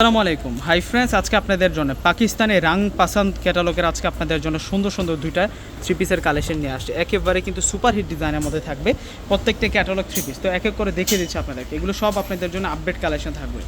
আসসালামু আলাইকুম। Hi friends আজকে আপনাদের জন্য পাকিস্তানে রাং পাসান্দ ক্যাটালগের আজকে আপনাদের জন্য সুন্দর সুন্দর দুইটা থ্রি পিসের কালেকশন নিয়ে আসছে। একেবারে কিন্তু সুপার হিট ডিজাইনের মধ্যে থাকবে। প্রত্যেকটা ক্যাটালগ থ্রি পিস তো এক এক করে দেখিয়ে দিচ্ছি আপনাদেরকে। এগুলো সব আপনাদের জন্য আপডেট কালেকশন থাকবে।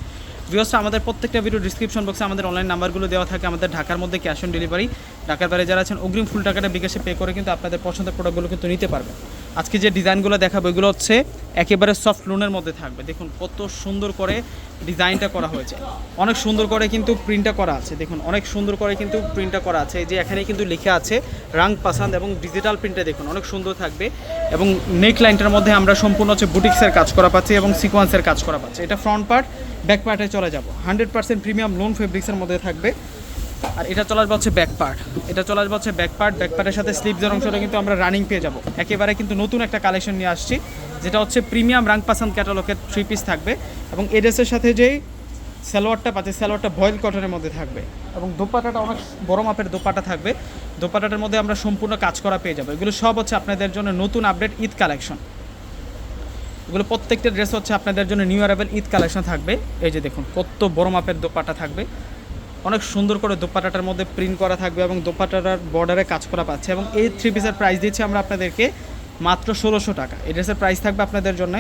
ভিউসটা আমাদের প্রত্যেকটা ভিডিও ডিসক্রিপশন বক্সে আমাদের অনলাইন নাম্বারগুলো দেওয়া থাকে। আমাদের ঢাকার মধ্যে ক্যাশ অন ডেলিভারি ঢাকার বাইরে যারা আছেন, অগ্রিম ফুল টাকাটা বিকাশে পে করে কিন্তু আপনাদের পছন্দের প্রোডাক্টগুলো কিন্তু নিতে পারবেন। আজকে যে ডিজাইনগুলো দেখাবো, এগুলো হচ্ছে একেবারে সফট লোনের মধ্যে থাকবে। দেখুন, কত সুন্দর করে ডিজাইনটা করা হয়েছে। অনেক সুন্দর করে কিন্তু প্রিন্টটা করা আছে। দেখুন, অনেক সুন্দর করে কিন্তু প্রিন্টটা করা আছে। যে এখানে কিন্তু লেখা আছে, রাং পাসান্দ এবং ডিজিটাল প্রিন্টে দেখুন, অনেক সুন্দর থাকবে। এবং নেক লাইনটার মধ্যে আমরা সম্পূর্ণ হচ্ছে বুটিক্সের কাজ করা পাচ্ছি এবং সিকোয়েন্সের কাজ করা পাচ্ছি। এটা ফ্রন্ট পার্ট ব্যাক পার্টে চলে যাব। হান্ড্রেড পার্সেন্ট প্রিমিয়াম লোন ফেব্রিক্সের মধ্যে থাকবে। আর এটা চলে আসবে হচ্ছে ব্যাক পার্ট এটা চলে আসবে হচ্ছে ব্যাক পার্ট ব্যাক পার্টের সাথে স্লিপসের অংশটা কিন্তু আমরা রানিং পেয়ে যাব। একেবারে কিন্তু নতুন একটা কালেকশন নিয়ে আসছি, যেটা হচ্ছে প্রিমিয়াম রাং পাসান্দ ক্যাটালগের থ্রি পিস থাকবে এবং এই ড্রেসের সাথে যেই সালোয়ারটা পাচ্ছে, সালোয়ারটা বয়েল কটনের মধ্যে থাকবে এবং দোপাটাটা অনেক বড় মাপের দোপাটা থাকবে। দোপাটাটার মধ্যে আমরা সম্পূর্ণ কাজ করা পেয়ে যাব। এগুলো সব হচ্ছে আপনাদের জন্য নতুন আপডেট ঈদ কালেকশন এগুলো প্রত্যেকটা ড্রেস হচ্ছে আপনাদের জন্য নিউ অ্যারাইভেল ঈদ কালেকশন থাকবে। এই যে দেখুন, কত বড় মাপের দোপাটা থাকবে। অনেক সুন্দর করে দোপাটাটার মধ্যে প্রিন্ট করা থাকবে এবং দোপাটাটার বর্ডারে কাজ করা পাচ্ছে এবং এই থ্রি পিসের প্রাইস দিচ্ছি আমরা আপনাদেরকে মাত্র ষোলোশো টাকা। এই ড্রেসের প্রাইস থাকবে আপনাদের জন্য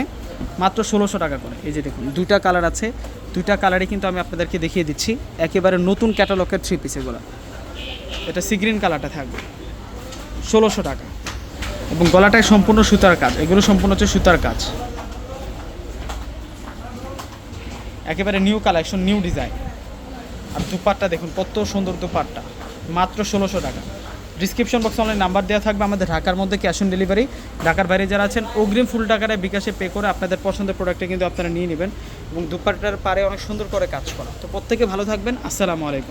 মাত্র ষোলোশো টাকা করে। এই যে দেখুন, দুইটা কালার আছে। দুইটা কালারই কিন্তু আমি আপনাদেরকে দেখিয়ে দিচ্ছি। একেবারে নতুন ক্যাটালগের থ্রি পিস এগুলো। এটা সিগ্রিন কালারটা থাকবে। ষোলোশো টাকা। এবং গলাটায় সম্পূর্ণ সুতার কাজ। এগুলো সম্পূর্ণ হচ্ছে সুতার কাজ। একেবারে নিউ কালেকশন নিউ ডিজাইন আর দুপাটটা দেখুন, কত সুন্দর দুপাটটা। মাত্র ষোলোশো টাকা। ডিসক্রিপশন বক্সে অনলাইন নাম্বার দেওয়া থাকবে আমাদের ঢাকার মধ্যে ক্যাশ অন ডেলিভারি ঢাকার বাইরে যারা আছেন, অগ্রিম ফুল টাকাটা বিকাশে পে করে আপনাদের পছন্দের প্রোডাক্টটা কিন্তু আপনারা নিয়ে নেবেন। এবং দুপাট্টার পারে অনেক সুন্দর করে কাজ করা। তো প্রত্যেকে ভালো থাকবেন। আসসালামু আলাইকুম।